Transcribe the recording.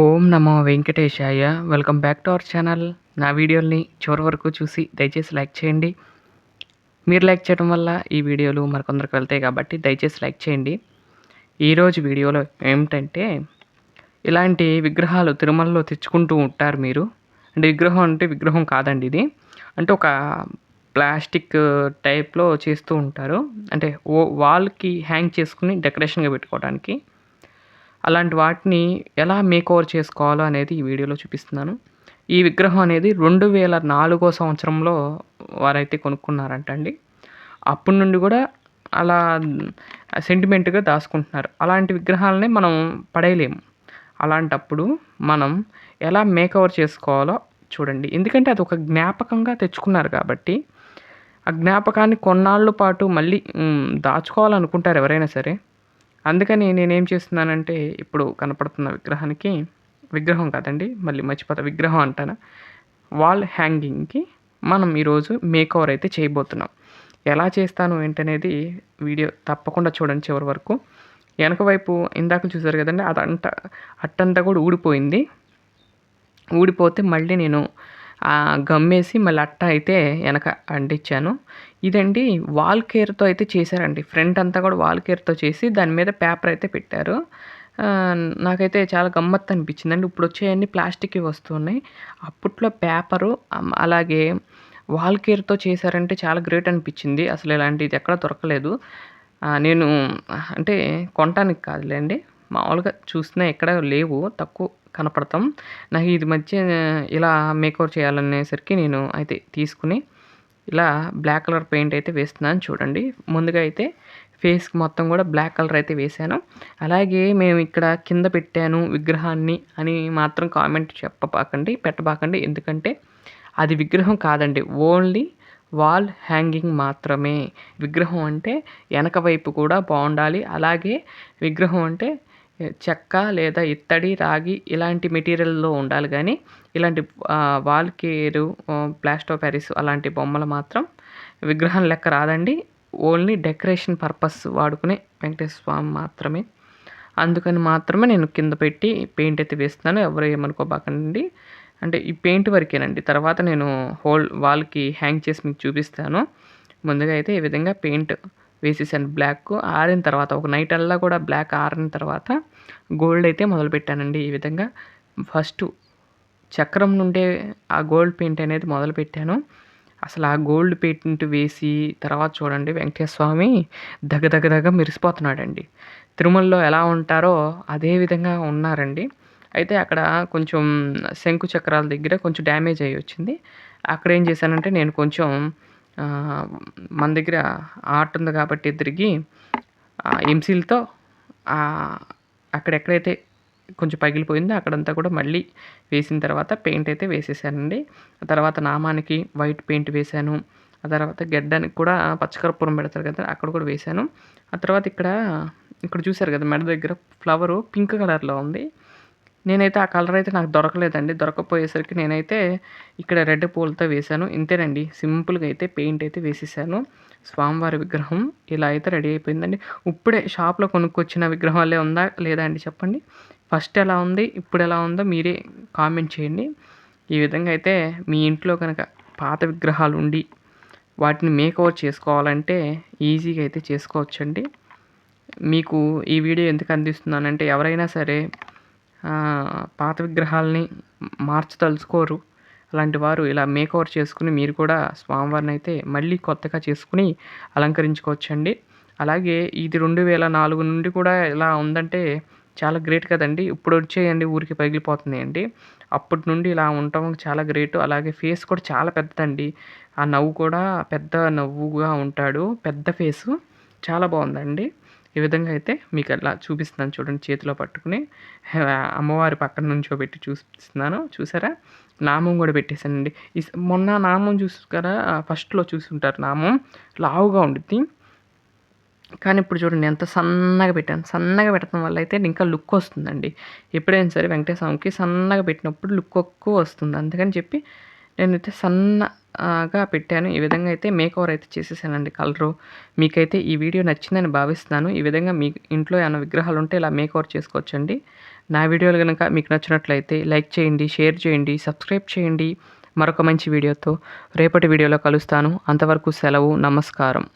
ఓం నమో వెంకటేశాయ. Welcome back to our channel. నా వీడియోల్ని చివరి వరకు చూసి దయచేసి లైక్ చేయండి. మీరు లైక్ చేయడం వల్ల ఈ వీడియోలు మరికొందరికి వెళ్తాయి కాబట్టి దయచేసి లైక్ చేయండి. ఈరోజు వీడియోలో ఏమిటంటే ఇలాంటి విగ్రహాలు తిరుమలలో తెచ్చుకుంటూ ఉంటారు మీరు. అంటే విగ్రహం అంటే విగ్రహం కాదండి ఇది. అంటే ఒక ప్లాస్టిక్ టైప్లో చేస్తూ ఉంటారు. అంటే ఓ వాల్కి హ్యాంగ్ చేసుకుని డెకరేషన్గా పెట్టుకోవడానికి. అలాంటి వాటిని ఎలా మేక్ ఓవర్ చేసుకోవాలో అనేది ఈ వీడియోలో చూపిస్తున్నాను. ఈ విగ్రహం అనేది రెండు వేల నాలుగో సంవత్సరంలో వారైతే కొనుక్కున్నారంట అండి. అప్పటి నుండి కూడా అలా సెంటిమెంట్గా దాచుకుంటున్నారు. అలాంటి విగ్రహాలనే మనం పడేయలేము. అలాంటప్పుడు మనం ఎలా మేకవర్ చేసుకోవాలో చూడండి. ఎందుకంటే అది ఒక జ్ఞాపకంగా తెచ్చుకున్నారు కాబట్టి ఆ జ్ఞాపకాన్ని కొన్నాళ్ళ పాటు మళ్ళీ దాచుకోవాలనుకుంటారు ఎవరైనా సరే. అందుకని నేనేం చేస్తున్నానంటే ఇప్పుడు కనపడుతున్న విగ్రహానికి విగ్రహం కాదండి మళ్ళీ మర్చిపోతా విగ్రహం అంటాను? వాల్ హ్యాంగింగ్కి మనం ఈరోజు మేక్ అయితే చేయబోతున్నాం. ఎలా చేస్తాను ఏంటనేది వీడియో తప్పకుండా చూడండి చివరి వరకు. వెనక వైపు ఇందాక చూసారు కదండి అదంట అట్టంతా కూడా ఊడిపోయింది. ఊడిపోతే మళ్ళీ నేను గమ్మేసి మళ్ళీ అట్ట అయితే వెనక అంటించాను. ఇదండి వాల్ కేర్తో అయితే చేశారండి. ఫ్రంట్ అంతా కూడా వాల్ కేర్తో చేసి దాని మీద పేపర్ అయితే పెట్టారు. నాకైతే చాలా గమ్మత్తు అనిపించిందండి. ఇప్పుడు వచ్చేవన్నీ ప్లాస్టిక్ వస్తున్నాయి. అప్పట్లో పేపరు అలాగే వాల్ కేర్తో చేశారంటే చాలా గ్రేట్ అనిపించింది. అసలు ఇలాంటిది ఎక్కడ దొరకలేదు. నేను అంటే కొనటానికి కాదులేండి. మామూలుగా చూసినా ఎక్కడ లేవు తక్కువ కనపడతాం. నాకు ఇది మధ్య ఇలా మేకవర్ చేయాలనేసరికి నేను అయితే తీసుకుని ఇలా బ్లాక్ కలర్ పెయింట్ అయితే వేస్తున్నాను చూడండి. ముందుగా అయితే ఫేస్కి మొత్తం కూడా బ్లాక్ కలర్ అయితే వేశాను. అలాగే మేము ఇక్కడ కింద పెట్టాను విగ్రహాన్ని అని మాత్రం కామెంట్ చెప్పబాకండి పెట్టబాకండి. ఎందుకంటే అది విగ్రహం కాదండి ఓన్లీ వాల్ హ్యాంగింగ్ మాత్రమే. విగ్రహం అంటే వెనక వైపు కూడా బాగుండాలి అలాగే విగ్రహం అంటే చెక్క లేదా ఇత్తడి రాగి ఇలాంటి మెటీరియల్లో ఉండాలి. కానీ ఇలాంటి వాల్కేరు ప్లాస్టో ప్యారిస్ అలాంటి బొమ్మలు మాత్రం విగ్రహం లెక్క రాదండి. ఓన్లీ డెకరేషన్ పర్పస్ వాడుకునే వెంకటేశ్వర స్వామి మాత్రమే. అందుకని మాత్రమే నేను కింద పెట్టి పెయింట్ అయితే వేస్తున్నాను. ఎవరు ఏమనుకోబాకండి. అంటే ఈ పెయింట్ వరకేనండి. తర్వాత నేను హోల్ వాల్కి హ్యాంగ్ చేసి మీకు చూపిస్తాను. ముందుగా అయితే ఈ విధంగా పెయింట్ వేసేసాను బ్లాక్ ఆరిన తర్వాత ఒక నైట్ అల్లా కూడా బ్లాక్ ఆరిన తర్వాత గోల్డ్ అయితే మొదలుపెట్టానండి ఈ విధంగా. ఫస్ట్ చక్రం నుండే ఆ గోల్డ్ పెయింట్ అనేది మొదలుపెట్టాను. అసలు ఆ గోల్డ్ పెయింట్ వేసి తర్వాత చూడండి వెంకటేశ్వర స్వామి దగ్గ దగ్గ దగ్గ మెరిసిపోతున్నాడండి. తిరుమలలో ఎలా ఉంటారో అదే విధంగా ఉన్నారండి. అయితే అక్కడ కొంచెం శంకు చక్రాల దగ్గర కొంచెం డ్యామేజ్ అయ్యి వచ్చింది. అక్కడ ఏం చేశానంటే నేను కొంచెం మన దగ్గర ఆర్ట్ ఉంది కాబట్టి తిరిగి ఎంసీల్తో అక్కడెక్కడైతే కొంచెం పగిలిపోయిందో అక్కడంతా కూడా మళ్ళీ వేసిన తర్వాత పెయింట్ అయితే వేసేసానండి. ఆ తర్వాత నామానికి వైట్ పెయింట్ వేశాను. ఆ తర్వాత గడ్డానికి కూడా పచ్చకర్పూరం పెడతారు కదా అక్కడ కూడా వేశాను. ఆ తర్వాత ఇక్కడ ఇక్కడ చూశారు కదా మెడ దగ్గర ఫ్లవరు పింక్ కలర్లో ఉంది. నేనైతే ఆ కలర్ అయితే నాకు దొరకలేదండి. దొరకపోయేసరికి నేనైతే ఇక్కడ రెడ్ పూలతో వేశాను. ఇంతేనండి. సింపుల్గా అయితే పెయింట్ అయితే వేసేసాను. స్వామివారి విగ్రహం ఇలా అయితే రెడీ అయిపోయిందండి. ఇప్పుడే షాప్లో కొనుక్కొచ్చిన విగ్రహం వల్లే ఉందా? లేదా అండి చెప్పండి. ఫస్ట్ ఎలా ఉంది? ఇప్పుడు ఎలా ఉందో మీరే కామెంట్ చేయండి. ఈ విధంగా అయితే మీ ఇంట్లో కనుక పాత విగ్రహాలు ఉండి వాటిని మేకవర్ చేసుకోవాలంటే ఈజీగా అయితే చేసుకోవచ్చండి. మీకు ఈ వీడియో ఎందుకు అందిస్తున్నానంటే ఎవరైనా సరే పాత విగ్రహాలని మార్చదలుచుకోరు అలాంటి వారు ఇలా మేకోవర్ చేసుకుని మీరు కూడా స్వామివారిని అయితే మళ్ళీ కొత్తగా చేసుకుని అలంకరించుకోవచ్చండి. అలాగే ఇది రెండు వేల నాలుగు నుండి కూడా ఇలా ఉందంటే చాలా గ్రేట్ కదండి. ఇప్పుడు వచ్చేయండి ఊరికి పగిలిపోతున్నాయండి. అప్పటి నుండి ఇలా ఉండటం చాలా గ్రేట్. అలాగే ఫేస్ కూడా చాలా పెద్దదండి. ఆ నవ్వు కూడా పెద్ద నవ్వుగా ఉంటాడు. పెద్ద ఫేసు. చాలా బాగుందండి. ఈ విధంగా అయితే మీకు అలా చూపిస్తున్నాను చూడండి చేతిలో పట్టుకుని. అమ్మవారి పక్కన నుంచో పెట్టి చూపిస్తున్నాను. చూసారా? నామం కూడా పెట్టేశానండి. మొన్న నామం చూసారా ఫస్ట్లో చూసుంటారు నామం. లావుగా ఉండిద్ది. కానీ ఇప్పుడు చూడండి ఎంత సన్నగా పెట్టాను. సన్నగా పెట్టడం వల్ల అయితే ఇంకా లుక్ వస్తుందండి. ఎప్పుడైనా సరే వెంకటేశ్వరంకి సన్నగా పెట్టినప్పుడు లుక్ ఎక్కువ వస్తుంది. అందుకని చెప్పి నేనైతే గా పెట్టాను. ఈ విధంగా అయితే మేక్ ఓవర్ అయితే చేసేసానండి కలరు. మీకైతే ఈ వీడియో నచ్చిందని భావిస్తున్నాను. ఈ విధంగా మీ ఇంట్లో ఏమైనా విగ్రహాలు ఉంటే ఇలా మేక్ ఓవర్ చేసుకోవచ్చండి. నా వీడియోలు కనుక మీకు నచ్చినట్లయితే లైక్ చేయండి షేర్ చేయండి సబ్స్క్రైబ్ చేయండి. మరొక మంచి వీడియోతో రేపటి వీడియోలో కలుస్తాను. అంతవరకు సెలవు నమస్కారం.